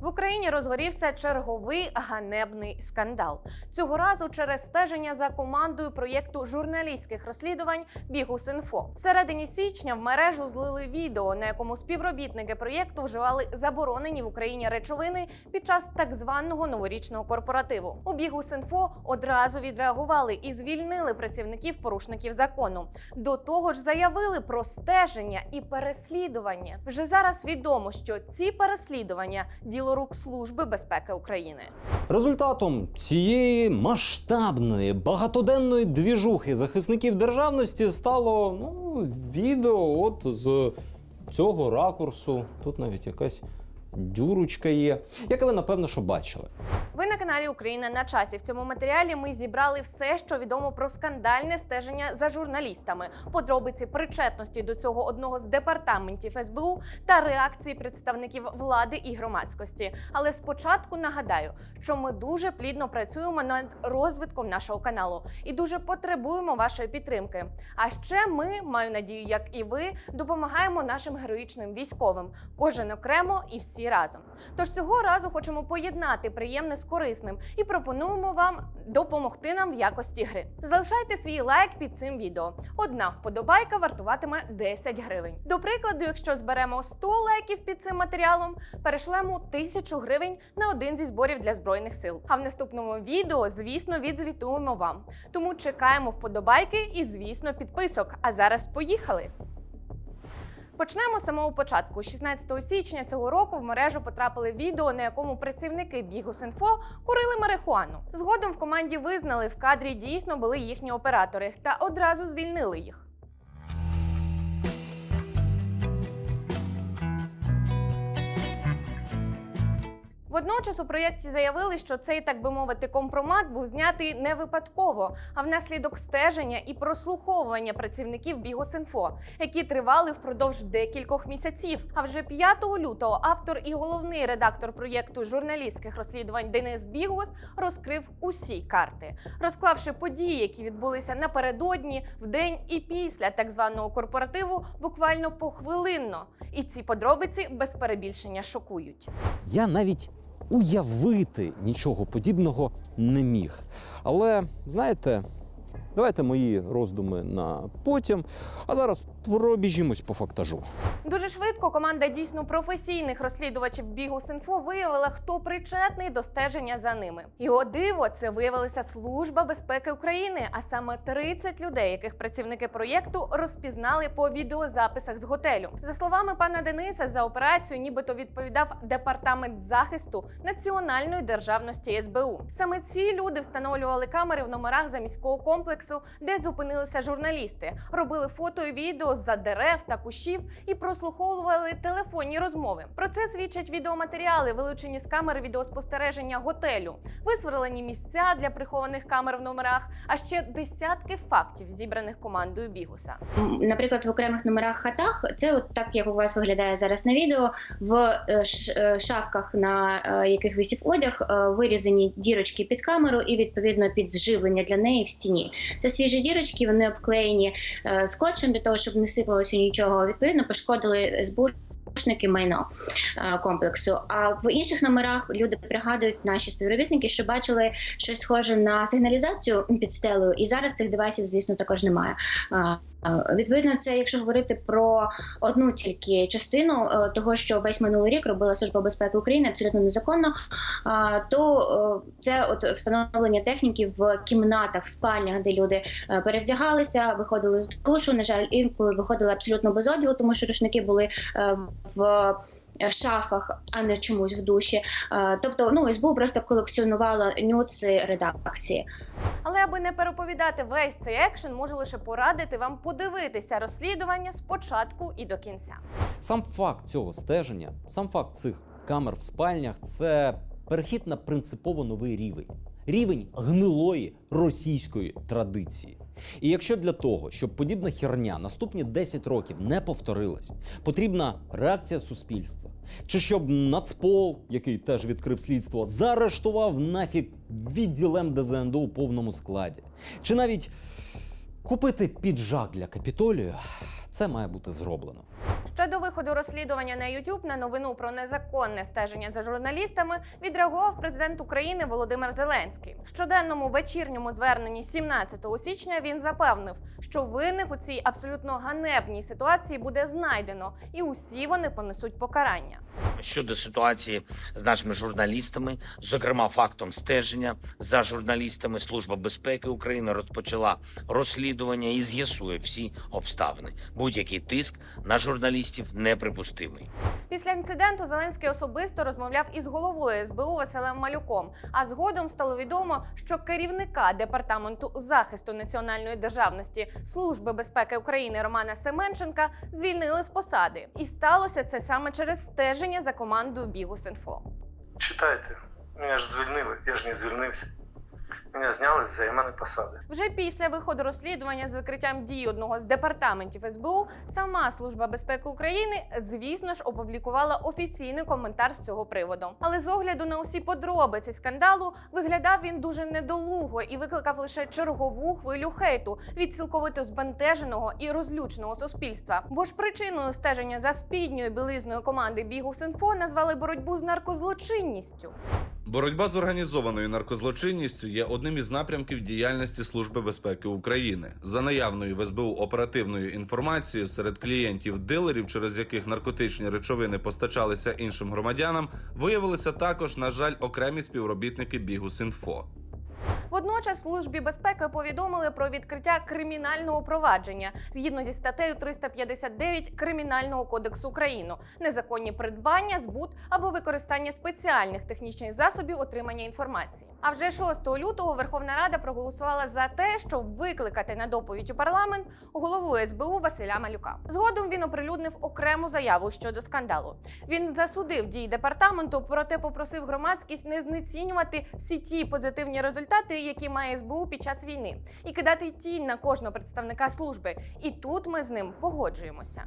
В Україні розгорівся черговий ганебний скандал. Цього разу через стеження за командою проєкту журналістських розслідувань Бігус.Інфо. В середині січня в мережу злили відео, на якому співробітники проєкту вживали заборонені в Україні речовини під час так званого новорічного корпоративу. У Бігус.Інфо одразу відреагували і звільнили працівників порушників закону. До того ж, заявили про стеження і переслідування. Вже зараз відомо, що ці переслідування діло рук Служби безпеки України. Результатом цієї масштабної багатоденної двіжухи захисників державності стало ну, відео от з цього ракурсу. Тут навіть якась дюрочка є, яке ви напевно що бачили. Ви на каналі Україна на часі. В цьому матеріалі ми зібрали все, що відомо про скандальне стеження за журналістами, подробиці причетності до цього одного з департаментів СБУ та реакції представників влади і громадськості. Але спочатку нагадаю, що ми дуже плідно працюємо над розвитком нашого каналу і дуже потребуємо вашої підтримки. А ще ми, маю надію, як і ви, допомагаємо нашим героїчним військовим, кожен окремо і всі разом. Тож цього разу хочемо поєднати приємне з корисним і пропонуємо вам допомогти нам в якості гри. Залишайте свій лайк під цим відео. Одна вподобайка вартуватиме 10 гривень. До прикладу, якщо зберемо 100 лайків під цим матеріалом, перешлемо 1000 гривень на один зі зборів для збройних сил. А в наступному відео, звісно, відзвітуємо вам. Тому чекаємо вподобайки і, звісно, підписок. А зараз поїхали! Почнемо з самого початку. 16 січня цього року в мережу потрапили відео, на якому працівники Бігус.Інфо курили марихуану. Згодом в команді визнали, в кадрі дійсно були їхні оператори та одразу звільнили їх. Водночас у проєкті заявили, що цей, так би мовити, компромат був знятий не випадково, а внаслідок стеження і прослуховування працівників Бігус.Інфо, які тривали впродовж декількох місяців. А вже 5 лютого автор і головний редактор проєкту журналістських розслідувань Денис Бігус розкрив усі карти, розклавши події, які відбулися напередодні, в день і після так званого корпоративу, буквально похвилинно. І ці подробиці без перебільшення шокують. Я навіть уявити нічого подібного не міг. Але знаєте, давайте мої роздуми на потім. А зараз пробіжімось по фактажу. Дуже швидко команда дійсно професійних розслідувачів Бігус.Інфо виявила, хто причетний до стеження за ними. І о диво, це виявилася Служба безпеки України, а саме 30 людей, яких працівники проєкту розпізнали по відеозаписах з готелю. За словами пана Дениса, за операцію нібито відповідав департамент захисту національної державності СБУ. Саме ці люди встановлювали камери в номерах заміського комплексу, де зупинилися журналісти, робили фото і відео з-за дерев та кущів і прослуховували телефонні розмови. Про це свідчать відеоматеріали, вилучені з камер відеоспостереження готелю, висверлені місця для прихованих камер в номерах, а ще десятки фактів, зібраних командою Бігуса. Наприклад, в окремих номерах хатах це от так, як у вас виглядає зараз на відео. В е, е, шафках, на е, яких висів одяг, вирізані дірочки під камеру і відповідно під зживлення для неї в стіні. Це свіжі дірочки, вони обклеєні е, скотчем для того, щоб не сипалося нічого. Відповідно, пошкодили СБУшники майно е, комплексу. А в інших номерах люди пригадують наші співробітники, що бачили щось схоже на сигналізацію під стелею, і зараз цих девайсів, звісно, також немає. Е, Відповідно, це якщо говорити про одну тільки частину е, того, що весь минулий рік робила служба безпеки України абсолютно незаконно, е, то це от встановлення техніки в кімнатах, в спальнях, де люди перевдягалися, виходили з душу. На жаль, інколи виходили абсолютно без одягу, тому що рушники були в. Шафах, а не чомусь в душі. Тобто, ну СБУ просто колекціонувала нюци редакції. Але аби не переповідати весь цей екшен, можу лише порадити вам подивитися розслідування спочатку і до кінця. Сам факт цього стеження, сам факт цих камер в спальнях це перехід на принципово новий рівень. Рівень гнилої російської традиції. І якщо для того, щоб подібна херня наступні 10 років не повторилась, потрібна реакція суспільства, чи щоб Нацпол, який теж відкрив слідство, заарештував нафіг відділ МДЗНД у повному складі, чи навіть купити піджак для капітолію, це має бути зроблено. Ще до виходу розслідування на YouTube на новину про незаконне стеження за журналістами відреагував президент України Володимир Зеленський. В щоденному вечірньому зверненні 17 січня він запевнив, що винних у цій абсолютно ганебній ситуації буде знайдено, і усі вони понесуть покарання. щодо ситуації з нашими журналістами, зокрема фактом стеження за журналістами, Служба безпеки України розпочала розслідування і з'ясує всі обставини. Будь-який тиск на журналістів неприпустимий. Після інциденту Зеленський особисто розмовляв із головою СБУ Василем Малюком. А згодом стало відомо, що керівника департаменту захисту національної державності Служби безпеки України Романа Семенченка звільнили з посади, і сталося це саме через стеження за командою Бігус.Інфо. Читайте. Меня ж звільнили, я ж не звільнився. Мене зняли з займаної посади. Вже після виходу розслідування з викриттям дій одного з департаментів СБУ сама служба безпеки України, звісно ж, опублікувала офіційний коментар з цього приводу. Але з огляду на усі подробиці скандалу виглядав він дуже недолуго і викликав лише чергову хвилю хейту від цілковито збентеженого і розлюченого суспільства. Бо ж причиною стеження за спідньою білизною команди Бігус.Інфо назвали боротьбу з наркозлочинністю. Боротьба з організованою наркозлочинністю є одним із напрямків діяльності Служби безпеки України. За наявною в СБУ оперативною інформацією серед клієнтів дилерів, через яких наркотичні речовини постачалися іншим громадянам, виявилися також, на жаль, окремі співробітники Бігус.Інфо. Водночас службі безпеки повідомили про відкриття кримінального провадження згідно зі статтею 359 Кримінального кодексу України незаконні придбання, збут або використання спеціальних технічних засобів отримання інформації. А вже 6 лютого Верховна Рада проголосувала за те, щоб викликати на доповідь у парламент голову СБУ Василя Малюка. Згодом він оприлюднив окрему заяву щодо скандалу. Він засудив дії департаменту, проте попросив громадськість не знецінювати всі ті позитивні результати, які має СБУ під час війни, і кидати тінь на кожного представника служби. І тут ми з ним погоджуємося.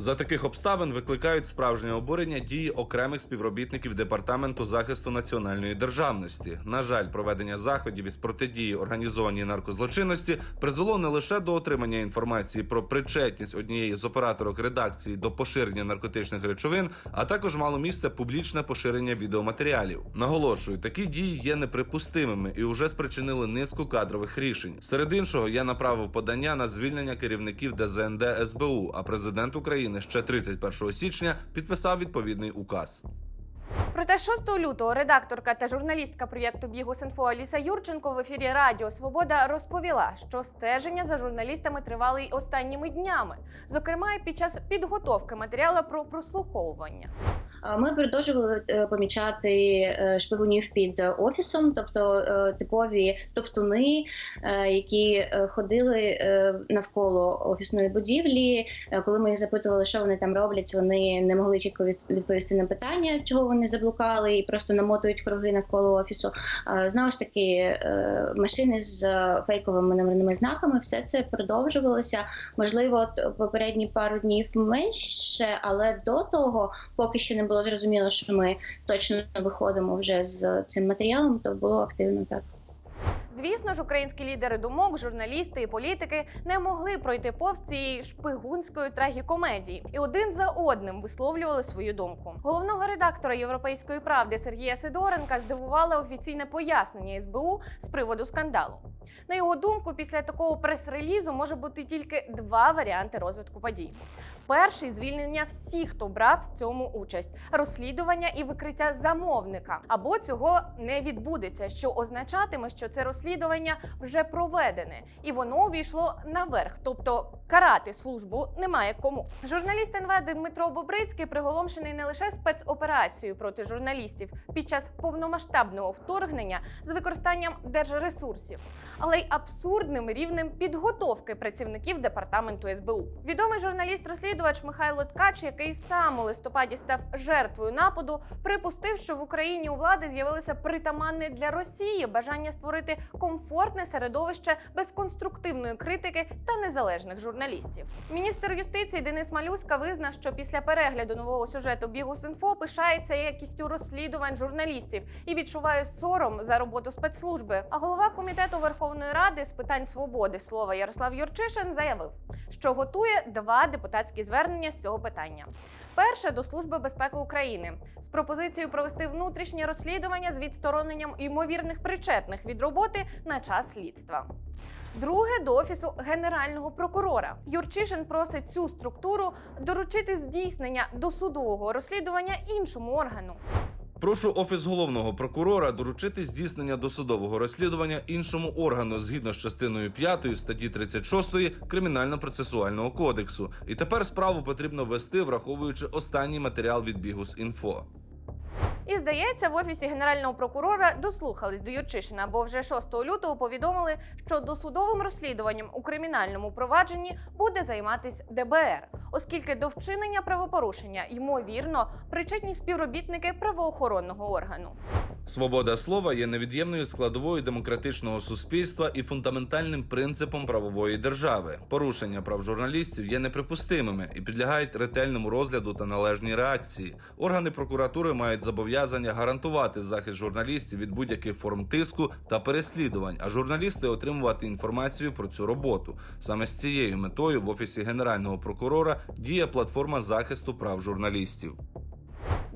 За таких обставин викликають справжнє обурення дії окремих співробітників департаменту захисту національної державності. На жаль, проведення заходів із протидії організованій наркозлочинності призвело не лише до отримання інформації про причетність однієї з операторок редакції до поширення наркотичних речовин, а також мало місце публічне поширення відеоматеріалів. Наголошую, такі дії є неприпустимими і вже спричинили низку кадрових рішень. Серед іншого, я направив подання на звільнення керівників ДЗНД СБУ, а президент України ще 31 січня підписав відповідний указ. Проте 6 лютого редакторка та журналістка проєкту Бігус.Інфо Аліса Юрченко в ефірі Радіо Свобода розповіла, що стеження за журналістами тривали й останніми днями, зокрема під час підготовки матеріалу про прослуховування. Ми продовжували е, помічати е, шпигунів під офісом, тобто е, типові топтуни, які ходили навколо офісної будівлі. Коли ми їх запитували, що вони там роблять, вони не могли чітко відповісти на питання, чого вони заблукали, і просто намотують круги навколо офісу. Знову ж таки, е, машини з фейковими номерними знаками, все це продовжувалося. Можливо, попередні пару днів менше, але до того, поки що не було зрозуміло, що ми точно виходимо вже з цим матеріалом, то було активно так. Звісно ж, українські лідери думок, журналісти і політики не могли пройти повз цієї шпигунської трагікомедії, і один за одним висловлювали свою думку. Головного редактора Європейської правди Сергія Сидоренка здивувало офіційне пояснення СБУ з приводу скандалу. На його думку, після такого прес-релізу може бути тільки два варіанти розвитку подій. Перший звільнення всіх, хто брав в цьому участь, розслідування і викриття замовника. Або цього не відбудеться, що означатиме, що це розслідування вже проведене, і воно увійшло наверх, тобто карати службу немає кому. Журналіст НВ Дмитро Бобрицький приголомшений не лише спецоперацією проти журналістів під час повномасштабного вторгнення з використанням держресурсів, але й абсурдним рівнем підготовки працівників департаменту СБУ. Відомий журналіст-розслідувач Михайло Ткач, який сам у листопаді став жертвою нападу, припустив, що в Україні у влади з'явилося притаманне для Росії бажання створити комфортне середовище без конструктивної критики та незалежних журналістів. Міністр юстиції Денис Малюська визнав, що після перегляду нового сюжету Бігус.Інфо пишається якістю розслідувань журналістів і відчуває сором за роботу спецслужби. А голова комітету Верховної Ради з питань свободи слова Ярослав Юрчишин заявив, що готує два депутатські звернення з цього питання. Перше до Служби безпеки України з пропозицією провести внутрішнє розслідування з відстороненням ймовірних причетних від роботи на час слідства. Друге до офісу генерального прокурора Юрчишин просить цю структуру доручити здійснення досудового розслідування іншому органу. Прошу офіс головного прокурора доручити здійснення досудового розслідування іншому органу згідно з частиною 5 статті 36 кримінально-процесуального кодексу. І тепер справу потрібно вести, враховуючи останній матеріал від Бігус.Інфо. І здається, в офісі генерального прокурора дослухались до Юрчишина, бо вже 6 лютого повідомили, що досудовим розслідуванням у кримінальному провадженні буде займатись ДБР, оскільки до вчинення правопорушення ймовірно причетні співробітники правоохоронного органу. Свобода слова є невід'ємною складовою демократичного суспільства і фундаментальним принципом правової держави. Порушення прав журналістів є неприпустимими і підлягають ретельному розгляду та належній реакції. Органи прокуратури мають зобов'язання гарантувати захист журналістів від будь-яких форм тиску та переслідувань, а журналісти отримувати інформацію про цю роботу. Саме з цією метою в офісі генерального прокурора діє платформа захисту прав журналістів.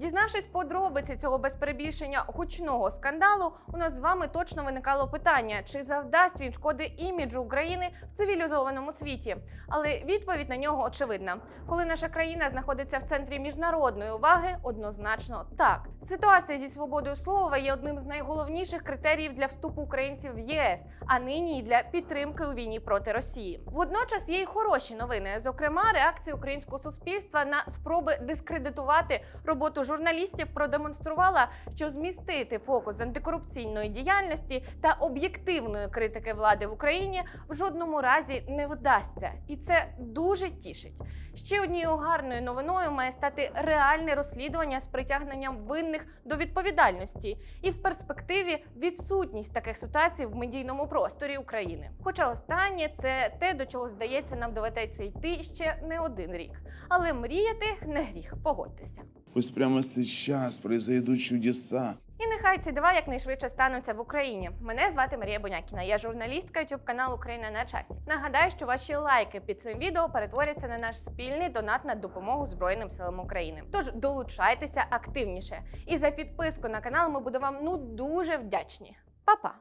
Дізнавшись подробиці цього без перебільшення гучного скандалу, у нас з вами точно виникало питання, чи завдасть він шкоди іміджу України в цивілізованому світі. Але відповідь на нього очевидна. Коли наша країна знаходиться в центрі міжнародної уваги, однозначно так. Ситуація зі свободою слова є одним з найголовніших критеріїв для вступу українців в ЄС, а нині для підтримки у війні проти Росії. Водночас є й хороші новини. Зокрема, реакція українського суспільства на спроби дискредитувати роботу журналістів продемонструвала, що змістити фокус антикорупційної діяльності та об'єктивної критики влади в Україні в жодному разі не вдасться, і це дуже тішить. Ще однією гарною новиною має стати реальне розслідування з притягненням винних до відповідальності, і в перспективі відсутність таких ситуацій в медійному просторі України. Хоча останнє це те, до чого здається, нам доведеться йти ще не один рік. Але мріяти не гріх, погодьтеся. Пусть прямо сейчас произойдут чудеса. І нехай ці дива якнайшвидше стануться в Україні. Мене звати Марія Бонякіна. Я журналістка youtube каналу Україна на часі. Нагадаю, що ваші лайки під цим відео перетворяться на наш спільний донат на допомогу Збройним силам України. Тож долучайтеся активніше. І за підписку на канал ми будемо вам ну дуже вдячні. Па-па!